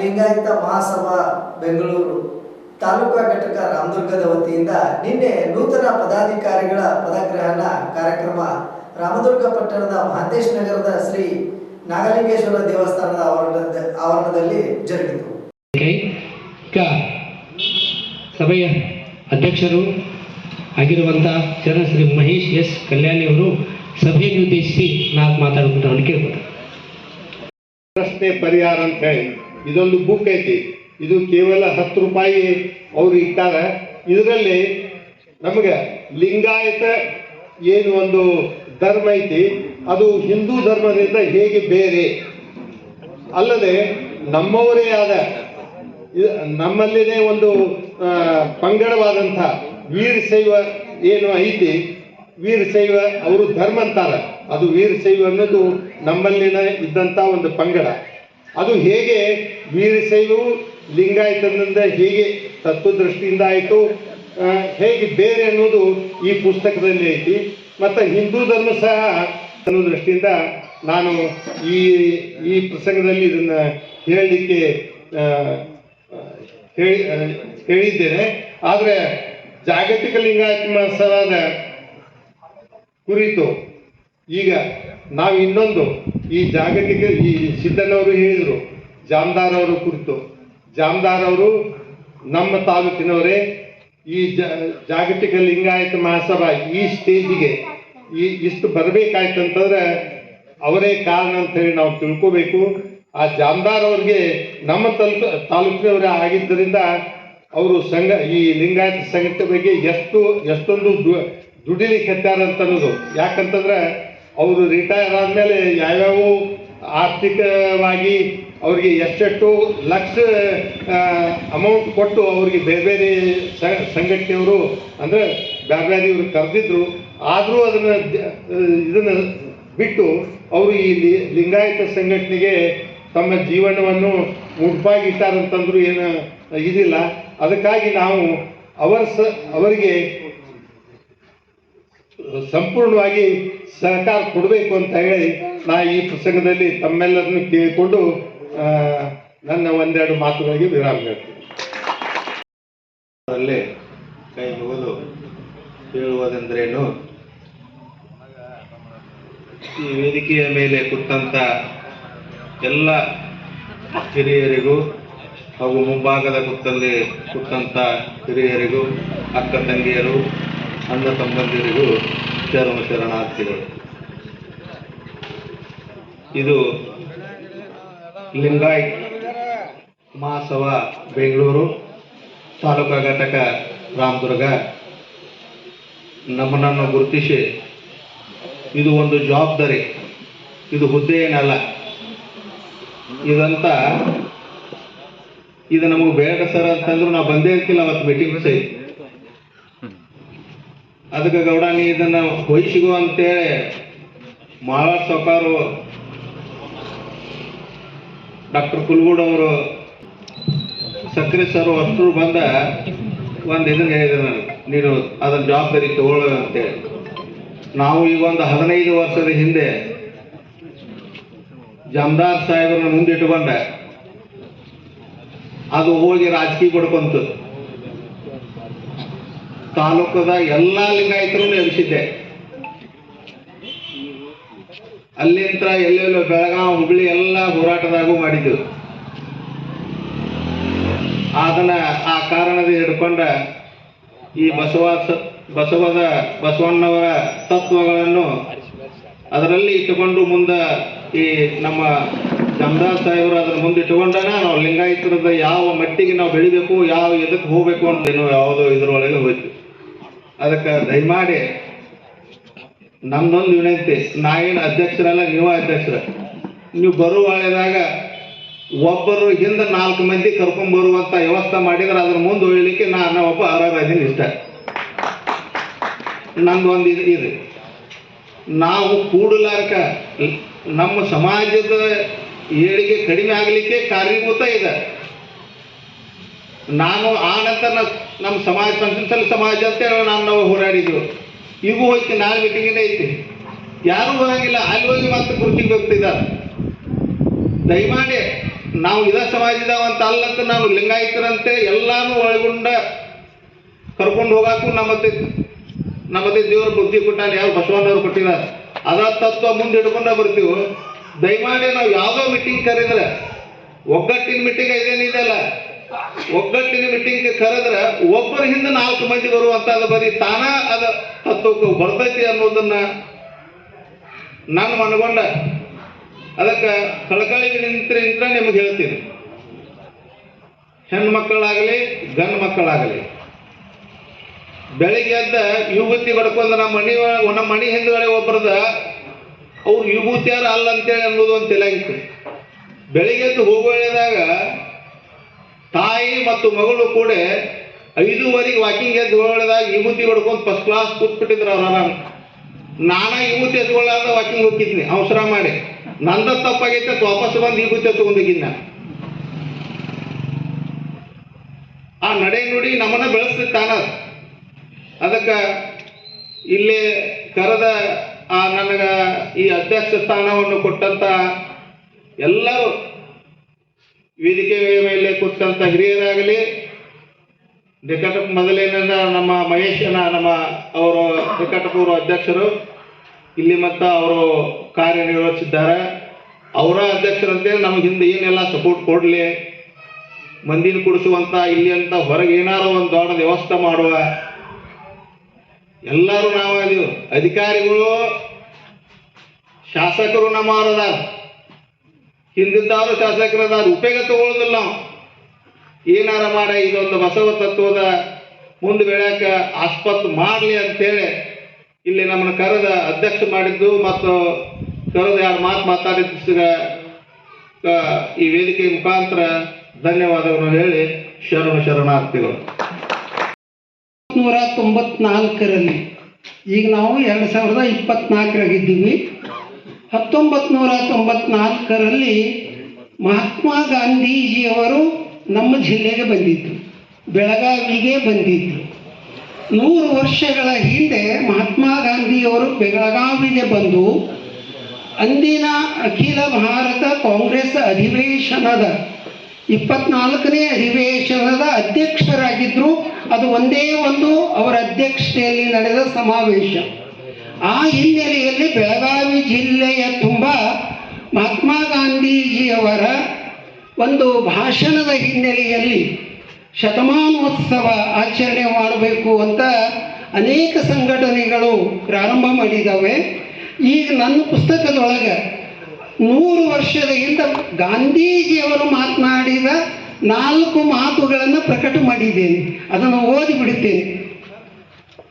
ಲಿಂಗಾಯತ ಮಹಾಸಭಾ ಬೆಂಗಳೂರು. ತಾಲೂಕಾ ಘಟಕ ರಾಮದುರ್ಗದ ವತಿಯಿಂದ ನಿನ್ನೆ ನೂತನ ಪದಾಧಿಕಾರಿಗಳ ಪದಗ್ರಹಣ ಕಾರ್ಯಕ್ರಮ ರಾಮದುರ್ಗ ಪಟ್ಟಣದ ಮಹಂತೇಶ್ ನಗರದ ಶ್ರೀ ನಾಗಲಿಂಗೇಶ್ವರ ದೇವಸ್ಥಾನದ ಆವರಣದ ಆವರಣದಲ್ಲಿ ಜರುಗಿತು. ಈಗ ಸಭೆಯ ಅಧ್ಯಕ್ಷರು ಆಗಿರುವಂತಹ ಚರಣ ಶ್ರೀ ಮಹೇಶ್ ಎಸ್. ಕಲ್ಯಾಣಿ ಅವರು ಸಭೆಯನ್ನು ಉದ್ದೇಶಿಸಿ ನಾಲ್ಕು ಮಾತಾಡುವಂತ ಕೇಳ್ಬೋದು ಪ್ರಶ್ನೆ ಪರಿಹಾರ ಅಂತ ಹೇಳಿ. ಇದೊಂದು ಬುಕ್ ಐತಿ. ಇದು ಕೇವಲ ಹತ್ತು ರೂಪಾಯಿ ಅವ್ರು ಇಟ್ಟಾರ. ಇದರಲ್ಲಿ ನಮಗೆ ಲಿಂಗಾಯತ ಏನು ಒಂದು ಧರ್ಮ ಐತಿ, ಅದು ಹಿಂದೂ ಧರ್ಮದಿಂದ ಹೇಗೆ ಬೇರೆ? ಅಲ್ಲದೆ ನಮ್ಮವರೇ ಆದ ನಮ್ಮಲ್ಲಿನೇ ಒಂದು ಪಂಗಡವಾದಂಥ ವೀರಶೈವ ಏನು ಐತಿ, ವೀರಶೈವ ಅವರು ಧರ್ಮ ಅಂತಾರೆ. ಅದು ವೀರಶೈವ ಅನ್ನೋದು ನಮ್ಮಲ್ಲಿನ ಇದ್ದಂಥ ಒಂದು ಪಂಗಡ. ಅದು ಹೇಗೆ ವೀರಶೈವ ಲಿಂಗಾಯತದಿಂದ ಹೇಗೆ ತತ್ವದೃಷ್ಟಿಯಿಂದ ಆಯಿತು ಹೇಗೆ ಬೇರೆ ಅನ್ನೋದು ಈ ಪುಸ್ತಕದಲ್ಲಿ ಐತಿ. ಮತ್ತು ಹಿಂದೂ ಧರ್ಮ ಸಹ ಅನ್ನೋ ದೃಷ್ಟಿಯಿಂದ ನಾನು ಈ ಈ ಪ್ರಸಂಗದಲ್ಲಿ ಇದನ್ನು ಹೇಳಲಿಕ್ಕೆ ಹೇಳಿ ಹೇಳಿದ್ದೇನೆ. ಆದರೆ ಜಾಗತಿಕ ಲಿಂಗಾಯತ ಮಹೋತ್ಸವದ ಕುರಿತು ಈಗ ನಾವು ಇನ್ನೊಂದು, ಈ ಜಾಗತಿಕ ಈ ಸಿದ್ದನವರು ಹೇಳಿದರು, ಜಾಮ್ದಾರ್ ಅವರ ಕುರಿತು. ಅವರು ನಮ್ಮ ತಾಲೂಕಿನವರೇ, ಈ ಜಾಗತಿಕ ಲಿಂಗಾಯತ ಮಹಾಸಭಾ ಈ ಸ್ಟೇಜಿಗೆ ಈ ಇಷ್ಟು ಬರಬೇಕಾಯ್ತಂತಂದ್ರೆ ಅವರೇ ಕಾರಣ ಅಂತ ಹೇಳಿ ನಾವು ತಿಳ್ಕೋಬೇಕು. ಆ ಜಾಮದಾರ್ ಅವ್ರಿಗೆ ನಮ್ಮ ತಲುಪ ತಾಲೂಕಿನವರೇ ಆಗಿದ್ದರಿಂದ ಅವರು ಸಂಘ, ಈ ಲಿಂಗಾಯತ ಸಂಘಟನೆ ಬಗ್ಗೆ ಎಷ್ಟು, ಎಷ್ಟೊಂದು ದುಡಿಲಿಕ್ಕೆ ಹತ್ತಾರ ಅಂತ ಅನ್ನೋದು ಯಾಕಂತಂದ್ರೆ ಅವರು ರಿಟೈರ್ ಆದಮೇಲೆ ಯಾವ್ಯಾವ ಆರ್ಥಿಕವಾಗಿ ಅವರಿಗೆ ಎಷ್ಟೆಷ್ಟು ಲಕ್ಷ ಅಮೌಂಟ್ ಕೊಟ್ಟು ಅವರಿಗೆ ಬೇರೆ ಬೇರೆ ಸಂಘಟನೆಯವರು ಅಂದರೆ ಬೇರೆ ಬೇರೆ ಇವರು ಕರೆದಿದ್ರು, ಆದರೂ ಅದನ್ನು ಇದನ್ನು ಬಿಟ್ಟು ಅವರು ಈ ಲಿಂಗಾಯತ ಸಂಘಟನೆಗೆ ತಮ್ಮ ಜೀವನವನ್ನು ಮುಡ್ಪಾಗಿಟ್ಟಾರಂತಂದ್ರೂ ಏನು ಇದಿಲ್ಲ. ಅದಕ್ಕಾಗಿ ನಾವು ಅವರ ಸ ಅವರಿಗೆ ಸಂಪೂರ್ಣವಾಗಿ ಸಹಕಾರ ಕೊಡಬೇಕು ಅಂತ ಹೇಳಿ ನಾ ಈ ಪ್ರಸಂಗದಲ್ಲಿ ತಮ್ಮೆಲ್ಲರನ್ನು ಕೇಳಿಕೊಂಡು ನನ್ನ ಒಂದೆರಡು ಮಾತುಗಳಿಗೆ ವಿರಾಮ ಹೇಳ್ತೀನಿ. ಕೈ ಮುಗಿದು ಹೇಳುವುದೆಂದ್ರೇನು? ಈ ವೇದಿಕೆಯ ಮೇಲೆ ಕುತ್ತಂತ ಎಲ್ಲ ಹಿರಿಯರಿಗೂ ಹಾಗೂ ಮುಂಭಾಗದ ಕುತ್ತಲ್ಲಿ ಕುತ್ತಂತ ಹಿರಿಯರಿಗೂ, ಅಕ್ಕ ತಂಗಿಯರು ಅಣ್ಣ ತಮ್ಮಂದಿರಿಗೂ ಶರಣ ಶರಣಾರ್ಥಿಗಳು. ಇದು ಲಿಂಗಾಯ್ ಮಹಾಸಭಾ ಬೆಂಗಳೂರು ತಾಲೂಕಾ ಘಟಕ ರಾಮದುರ್ಗ. ನಮ್ಮನ್ನು ಗುರುತಿಸಿ, ಇದು ಒಂದು ಜವಾಬ್ದಾರಿ, ಇದು ಹುದ್ದೆ ಏನಲ್ಲ ಇದಂತ, ಇದು ನಮಗೆ ಬೇಡ ಸರ್ ಅಂತಂದ್ರು ನಾವು ಬಂದೇ ಇರ್ತಿಲ್ಲ ಅವತ್ತು ಮೀಟಿಂಗ್ ಸೈ. ಅದಕ್ಕೆ ಗೌಡ, ನೀ ಇದನ್ನ ಹೊಯ್ಸಿಗೋ ಅಂತೇಳಿ ಮಾಳವಾರ್ ಸೌಕಾರು ಡಾಕ್ಟರ್ ಕುಲ್ಗೂಡ್ ಅವರು ಸಕ್ರೆ ಸರ್ ಅಷ್ಟು ಬಂದ ಒಂದು ಇದನ್ನ ಹೇಳಿದ್ರು ನನಗೆ. ನೀನು ಅದನ್ನ ಜವಾಬ್ದಾರಿ ತಗೊಳ್ಳ ಅಂತೇಳಿ. ನಾವು ಈಗ ಒಂದು ಹದಿನೈದು ವರ್ಷದ ಹಿಂದೆ ಜಮದಾರ್ ಸಾಹೇಬ್ರನ್ನ ಮುಂದಿಟ್ಟುಕೊಂಡ ಅದು ಹೋಗಿ ರಾಜಕೀಯ ಕೊಡ್ಕೊಂತು ತಾಲೂಕದ ಎಲ್ಲ ಲಿಂಗಾಯತರು ಎಬ್ಸಿದ್ದೆ ಅಲ್ಲಿಂತ ಎಲ್ಲೆಲ್ಲೋ ಬೆಳಗಾವಿ ಹುಬ್ಳಿ ಎಲ್ಲ ಹೋರಾಟದಾಗೂ ಮಾಡಿದ್ದೆವು ಅದನ್ನ ಆ ಕಾರಣದ ಹಿಡ್ಕೊಂಡ ಈ ಬಸವ ಬಸವದ, ಬಸವಣ್ಣವರ ತತ್ವಗಳನ್ನು ಅದರಲ್ಲಿ ಇಟ್ಟುಕೊಂಡು ಮುಂದೆ ಈ ನಮ್ಮ ಜಮದಾರ್ ಸಾಹೇಬರು ಅದ್ರ ಮುಂದೆ ಇಟ್ಟುಕೊಂಡಾಗ ನಾವು ಲಿಂಗಾಯತರದ ಯಾವ ಮಟ್ಟಿಗೆ ನಾವು ಬೆಳಿಬೇಕು, ಯಾವ ಎದಕ್ಕೆ ಹೋಗ್ಬೇಕು ಅಂತ ಏನೋ ಯಾವುದೋ ಇದ್ರೊಳಗೆ ಹೋಯ್ತು. ಅದಕ್ಕೆ ದಯಮಾಡಿ ನಮ್ದೊಂದು ವಿನಂತಿ ನಾ ಅಧ್ಯಕ್ಷರಲ್ಲ, ನೀವು ಅಧ್ಯಕ್ಷರ. ನೀವು ಬರುವ ಒಳ್ಳೆದಾಗ ಒಬ್ಬರು ಹಿಂದೆ ನಾಲ್ಕು ಮಂದಿ ಕರ್ಕೊಂಡ್ ಬರುವಂತ ವ್ಯವಸ್ಥೆ ಮಾಡಿದ್ರೆ ಅದ್ರ ಮುಂದೆ ಒಯ್ಯಲಿಕ್ಕೆ ನಾನು ಒಬ್ಬ ಅರ್ಹರಾದೀನಿ ಇಷ್ಟ. ನಂದೊಂದು ಇದು ಇದೆ. ನಾವು ಕೂಡಲಾರ್ಕ ನಮ್ಮ ಸಮಾಜದ ಏಳಿಗೆ ಕಡಿಮೆ ಆಗಲಿಕ್ಕೆ ಕಾರ್ಯಭೂತ ಇದೆ. ನಾನು ಆ ನಂತರ ನಮ್ಮ ಸಮಾಜ ಪಂಚಮಸಲ್ ಸಮಾಜ ಅಂತ ನಾನು ನಾವು ಹೋರಾಡಿದ್ರು ಈಗೂ ಹೋಯ್ತು ನಾಳೆ ಮೀಟಿಂಗಿಂದ ಐತಿ. ಯಾರೂ ಹೋಗಂಗಿಲ್ಲ ಅಲ್ಲಿ ಹೋಗಿ ಮತ್ತೆ ಕುರ್ಚಿಗೆ ಹೋಗ್ತಿದ್ದಾರೆ. ದಯಮಾಡಿ, ನಾವು ಇದ ಸಮಾಜದವಂತ ಅಲ್ಲಂತ ನಾವು ಲಿಂಗಾಯಿತರಂತೆ ಎಲ್ಲಾನು ಒಳಗೊಂಡ ಕರ್ಕೊಂಡು ಹೋಗಾಕು ನಮ್ಮತ್ತೆ ನಮ್ಮತ್ತೆ ದೇವರು ಬುದ್ಧಿ ಕೊಟ್ಟಾನೆ ಯಾವ ಬಸವಣ್ಣವ್ರು ಕೊಟ್ಟಿದ್ದಾರೆ. ಅದ ತತ್ವ ಮುಂದೆ ಹಿಡ್ಕೊಂಡ ಬರ್ತೀವಿ. ದಯಮಾಡಿ ನಾವು ಯಾವುದೋ ಮೀಟಿಂಗ್ ಕರೆದ್ರೆ, ಒಗ್ಗಟ್ಟಿನ ಮೀಟಿಂಗ್ ಇದೇನಿದೆಯಲ್ಲ ಒಗ್ಗಟ್ಟಿನ ಮೀಟಿಂಗ್ ಕರೆದ್ರೆ ಒಬ್ಬರ ಹಿಂದೆ ನಾಲ್ಕು ಮಂದಿ ಬರುವಂತ ಬರೀ ತಾನ ಅದ ಹತ್ತೋಕ ಬರ್ತೈತಿ ಅನ್ನೋದನ್ನ ನಾನು ಮನಗೊಂಡ ಅದಕ್ಕೆ ಕಳಕಳಿಗೆ ನಿಂತ್ರೆ ನಿಂತ್ರ ನಿಮಗೆ ಹೇಳ್ತೀನಿ. ಹೆಣ್ಣು ಮಕ್ಕಳಾಗಲಿ ಗಂಡು ಮಕ್ಕಳಾಗಲಿ ಬೆಳಿಗ್ಗೆ ಎದ್ದ ಯುವತಿ ಬಡ್ಕೊಂಡು ನಮ್ಮ ಮನೆ ನಮ್ಮ ಮನೆ ಹಿಂದ್ಗಡೆ ಒಬ್ಬರದ ಅವ್ರು ವಿಭೂತಿಯಾರ ಅಲ್ಲ ಅಂತೇಳಿ ಅನ್ನೋದು ಒಂದು ತಿಳಿಯಾಗಿತ್ತು ಬೆಳಿಗ್ಗೆ ಎದ್ದು ಹೋಗುವಾಗ ತಾಯಿ ಮತ್ತು ಮಗಳು ಕೂಡ ಐದುವರೆಗೆ ವಾಕಿಂಗ್ ಎದ್ದು ಹೊಡೆದಾಗ ವಿಭೂತಿ ಹೊಡ್ಕೊಂಡು ಫಸ್ಟ್ ಕ್ಲಾಸ್ ಕೂತ್ಬಿಟ್ಟಿದ್ರು ಅವ್ರ ಆರಾಮ್. ನಾನ ವಿಭೂತಿ ಎತ್ಕೊಳ್ಳಾರ್ದ ವಾಕಿಂಗ್ ಹೋಗಿದ್ನಿ ಅವಸರ ಮಾಡಿ. ನಂದ ತಪ್ಪಾಗೈತೆ, ವಾಪಸ್ ಬಂದು ವಿಭೂತಿ ಎತ್ಕೊಂಡಿದ್ದೀನಿ ನಾನು ಆ ನಡೆ ನುಡಿ ನಮ್ಮನ್ನ ಬೆಳೆಸ್ತಿತ್ತಾನ ಅದಕ್ಕೆ ಇಲ್ಲಿ ಕರೆದ ಆ ನನಗ ಈ ಅಧ್ಯಕ್ಷ ಸ್ಥಾನವನ್ನು ಕೊಟ್ಟಂತ ಎಲ್ಲರೂ ವೇದಿಕೆ ಮೇಲೆ ಕೂತಂತ ಹಿರಿಯರಾಗಲಿ ನಿಕಟ ಮೊದಲೇನಿಂದ ನಮ್ಮ ಮಹೇಶನ ನಮ್ಮ ಅವರು ನಿಕಟಪೂರ್ವ ಅಧ್ಯಕ್ಷರು, ಇಲ್ಲಿ ಮತ್ತು ಅವರು ಕಾರ್ಯನಿರ್ವಹಿಸಿದ್ದಾರೆ. ಅವರ ಅಧ್ಯಕ್ಷರಂತೆ ನಮ್ಗೆ ಹಿಂದೆ ಏನೆಲ್ಲ ಸಪೋರ್ಟ್ ಕೊಡಲಿ, ಮಂದಿನ ಕುಡಿಸುವಂತ, ಇಲ್ಲಿ ಅಂತ ಹೊರಗೆ ಏನಾರು ಒಂದು ದೊಡ್ಡ ವ್ಯವಸ್ಥೆ ಮಾಡುವ. ಎಲ್ಲರೂ ನಾವು ಅಧಿಕಾರಿಗಳು, ಶಾಸಕರು ನಮ್ಮವರದಾರ ಹಿಂದಿದ್ದವರು ಶಾಸಕರು ಅದಾರ ಉಪಯೋಗ ತಗೊಳ್ಳೋದಿಲ್ಲ ಏನಾರ ಮಾಡ ಇದೊಂದು ಬಸವ ತತ್ವದ ಮುಂದೆ ಬೆಳೆಯಕ ಆಸ್ಪತ್ರೆ ಮಾಡಲಿ ಅಂತೇಳಿ ಇಲ್ಲಿ ನಮ್ಮನ್ನು ಕರೆದ ಅಧ್ಯಕ್ಷ ಮಾಡಿದ್ದು ಮತ್ತು ಕರೆದ ಯಾರು ಮಾತು ಮಾತಾಡಿದ ಈ ವೇದಿಕೆ ಮುಖಾಂತರ ಧನ್ಯವಾದಗಳನ್ನು ಹೇಳಿ ಶರಣ ಶರಣಾರ್ಥಿಗಳು. ನೂರ ತೊಂಬತ್ನಾಲ್ಕರಲ್ಲಿ ಈಗ ನಾವು ಎರಡು ಸಾವಿರದ ಇಪ್ಪತ್ನಾಲ್ಕರಾಗಿದ್ದೀವಿ. ಹತ್ತೊಂಬತ್ತು ನೂರ ತೊಂಬತ್ನಾಲ್ಕರಲ್ಲಿ ಮಹಾತ್ಮ ಗಾಂಧೀಜಿಯವರು ನಮ್ಮ ಜಿಲ್ಲೆಗೆ ಬಂದಿದ್ದರು ಬೆಳಗಾವಿಗೆ ಬಂದಿದ್ದರು ನೂರು ವರ್ಷಗಳ ಹಿಂದೆ ಮಹಾತ್ಮ ಗಾಂಧಿಯವರು ಬೆಳಗಾವಿಗೆ ಬಂದು ಅಂದಿನ ಅಖಿಲ ಭಾರತ ಕಾಂಗ್ರೆಸ್ ಅಧಿವೇಶನದ ಇಪ್ಪತ್ನಾಲ್ಕನೇ ಅಧಿವೇಶನದ ಅಧ್ಯಕ್ಷರಾಗಿದ್ದರು ಅದು ಒಂದೇ ಒಂದು ಅವರ ಅಧ್ಯಕ್ಷತೆಯಲ್ಲಿ ನಡೆದ ಸಮಾವೇಶ. ಆ ಹಿನ್ನೆಲೆಯಲ್ಲಿ ಬೆಳಗಾವಿ ಜಿಲ್ಲೆಯ ತುಂಬ ಮಹಾತ್ಮ ಗಾಂಧೀಜಿಯವರ ಒಂದು ಭಾಷಣದ ಹಿನ್ನೆಲೆಯಲ್ಲಿ ಶತಮಾನೋತ್ಸವ ಆಚರಣೆ ಮಾಡಬೇಕು ಅಂತ ಅನೇಕ ಸಂಘಟನೆಗಳು ಪ್ರಾರಂಭ ಮಾಡಿದ್ದಾವೆ ಈಗ ನನ್ನ ಪುಸ್ತಕದೊಳಗೆ ನೂರು ವರ್ಷದ ಹಿಂದೆ ಗಾಂಧೀಜಿಯವರು ಮಾತನಾಡಿದ ನಾಲ್ಕು ಮಾತುಗಳನ್ನು ಪ್ರಕಟ ಮಾಡಿದ್ದೇನೆ. ಅದನ್ನು ಓದಿ ಬಿಡುತ್ತೇನೆ.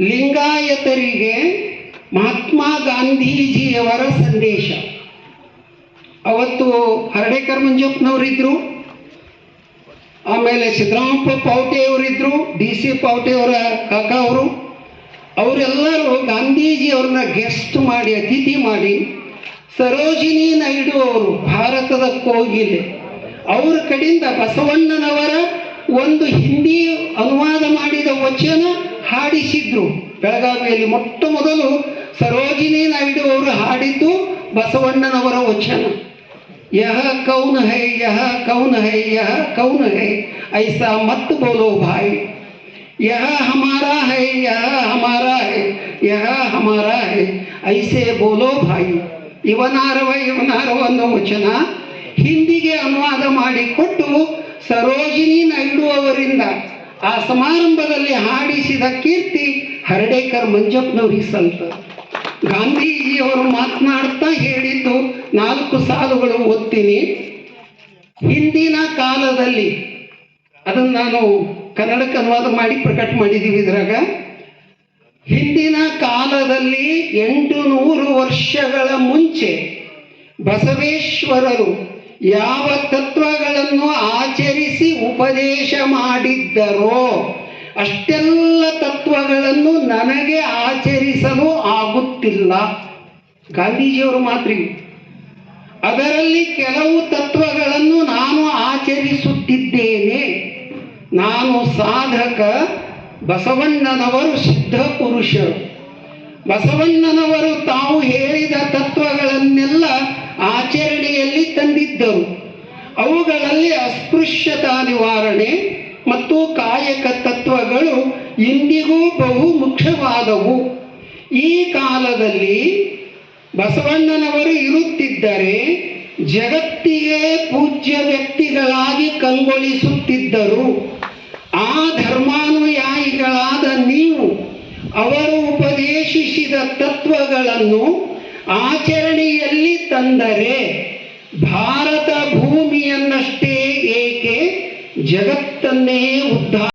ಲಿಂಗಾಯತರಿಗೆ ಮಹಾತ್ಮ ಗಾಂಧೀಜಿಯವರ ಸಂದೇಶ. ಅವತ್ತು ಹರಡೇಕರ್ ಮಂಜಪ್ಪನವರಿದ್ದರು ಆಮೇಲೆ ಸಿದ್ದರಾಮಪ್ಪ ಪಾವಟೆ ಅವರಿದ್ದರು ಡಿ ಸಿ ಪಾವಟೆಯವರ ಕಾಕ ಅವರು, ಅವರೆಲ್ಲರೂ ಗಾಂಧೀಜಿ ಅವ್ರನ್ನ ಗೆಸ್ಟ್ ಮಾಡಿ, ಅತಿಥಿ ಮಾಡಿ, ಸರೋಜಿನಿ ನಾಯ್ಡು ಅವರು ಭಾರತದ ಕೋಗಿಲೆ. ಅವ್ರ ಕಡೆಯಿಂದ ಬಸವಣ್ಣನವರ ಒಂದು ಹಿಂದಿ ಅನುವಾದ ಮಾಡಿದ ವಚನ ಹಾಡಿಸಿದ್ರು. ಬೆಳಗಾವಿಯಲ್ಲಿ ಮೊಟ್ಟ ಮೊದಲು ಸರೋಜಿನಿ ನಾಯ್ಡು ಅವರು ಹಾಡಿದ್ದು ಬಸವಣ್ಣನವರ ವಚನ यह कौन है यह कौन है यह कौन है ऐसा मत बोलो भाई यह हमारा है यह हमारा है यह हमारा है ऐसे बोलो भाई ಇವನಾರವ ಇವನಾರವ ಅನ್ನೋ ವಚನ ಹಿಂದಿಗೆ ಅನುವಾದ ಮಾಡಿಕೊಟ್ಟು ಸರೋಜಿನಿ ನಾಯ್ಡು ಅವರಿಂದ ಆ ಸಮಾರಂಭದಲ್ಲಿ ಹಾಡಿಸಿದ ಕೀರ್ತಿ ಹರ್ಡೇಕರ್ ಮಂಜಪ್ಪನವರಿಗೆ ಸಲ್ತ ಗಾಂಧೀಜಿಯವರು ಮಾತನಾಡ್ತಾ ಹೇಳಿದ್ದು ನಾಲ್ಕು ಸಾಲುಗಳು ಓದ್ತೀನಿ. ಹಿಂದಿನ ಕಾಲದಲ್ಲಿ, ಅದನ್ನು ನಾನು ಕನ್ನಡಕ್ಕೆ ಅನುವಾದ ಮಾಡಿ ಪ್ರಕಟ ಮಾಡಿದ್ದೀವಿ ಇದ್ರಾಗ. ಹಿಂದಿನ ಕಾಲದಲ್ಲಿ ಎಂಟು ನೂರು ವರ್ಷಗಳ ಮುಂಚೆ ಬಸವೇಶ್ವರರು ಯಾವ ತತ್ವಗಳನ್ನು ಆಚರಿಸಿ ಉಪದೇಶ ಮಾಡಿದ್ದರೋ, ಅಷ್ಟೆಲ್ಲ ತತ್ವಗಳನ್ನು ನನಗೆ ಆಚರಿಸಲು ಆಗುತ್ತಿಲ್ಲ. ಗಾಂಧೀಜಿಯವರು ಮಾತ್ರ. ಅದರಲ್ಲಿ ಕೆಲವು ತತ್ವಗಳನ್ನು ನಾನು ಆಚರಿಸುತ್ತಿದ್ದೇನೆ. ನಾನು ಸಾಧಕ, ಬಸವಣ್ಣನವರು ಸಿದ್ಧ ಪುರುಷರು. ಬಸವಣ್ಣನವರು ತಾವು ಹೇಳಿದ ತತ್ವಗಳನ್ನೆಲ್ಲ ಆಚರಣೆಯಲ್ಲಿ ತಂದಿದ್ದರು. ಅವುಗಳಲ್ಲಿ ಅಸ್ಪೃಶ್ಯತಾ ನಿವಾರಣೆ ಇಂದಿಗೂ ಬಹು ಮುಖ್ಯವಾದವು. ಈ ಕಾಲದಲ್ಲಿ ಬಸವಣ್ಣನವರು ಇರುತ್ತಿದ್ದರೆ ಜಗತ್ತಿಗೆ ಪೂಜ್ಯ ವ್ಯಕ್ತಿಗಳಾಗಿ ಕಂಗೊಳಿಸುತ್ತಿದ್ದರು. ಆ ಧರ್ಮಾನುಯಾಯಿಗಳಾದ ನೀವು ಅವರು ಉಪದೇಶಿಸಿದ ತತ್ವಗಳನ್ನು ಆಚರಣೆಯಲ್ಲಿ ತಂದರೆ ಭಾರತ ಭೂಮಿಯನ್ನಷ್ಟೇ ಏಕೆ ಜಗತ್ತನ್ನೇ ಉದ್ಧಾರ